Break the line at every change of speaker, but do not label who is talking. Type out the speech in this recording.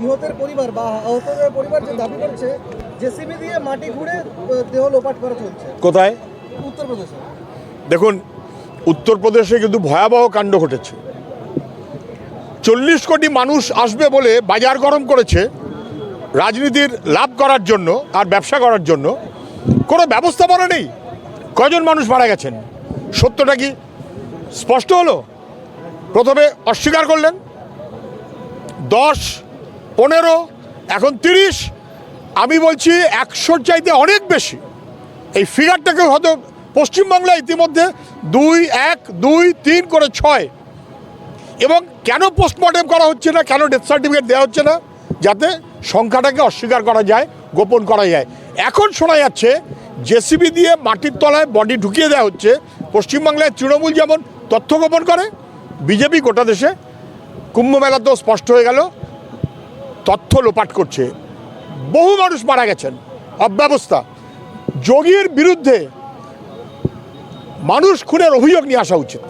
নিহতের পরিবার বা আহতদের পরিবার যে দাবি করছে জেসিবি দিয়ে মাটি ঘুরে দেহ লোপাট করা চলছে।
কোথায়?
উত্তরপ্রদেশে।
দেখুন উত্তরপ্রদেশে কিন্তু ভয়াবহ কাণ্ড ঘটেছে। চল্লিশ কোটি মানুষ আসবে বলে বাজার গরম করেছে রাজনীতির লাভ করার জন্য আর ব্যবসা করার জন্য। কোনো ব্যবস্থাপনা নেই। কজন মানুষ মারা গেছেন? সত্যটা কি স্পষ্ট হলো? প্রথমে অস্বীকার করলেন দশ, পনেরো, এখন তিরিশ, আমি বলছি একশোর চাইতে অনেক বেশি। এই ফিগারটাকে হয়তো পশ্চিমবাংলায় ইতিমধ্যে দুই, এক, দুই, তিন করে ছয়। এবং কেন পোস্টমর্টেম করা হচ্ছে না, কেন ডেথ সার্টিফিকেট দেওয়া হচ্ছে না, যাতে সংখ্যাটাকে অস্বীকার করা যায়, গোপন করা যায়। এখন শোনা যাচ্ছে জেসিবি দিয়ে মাটির তলায় বডি ঢুকিয়ে দেওয়া হচ্ছে, পশ্চিমবাংলায় তৃণমূল যেমন তথ্য গোপন করে, বিজেপি গোটা দেশে কুম্ভ তো স্পষ্ট হয়ে গেল, তথ্য লোপাট করছে। বহু মানুষ মারা গেছেন। অব্যবস্থা। যোগীর বিরুদ্ধে মানুষ খুনের অভিযোগ নিয়ে আসা উচিত।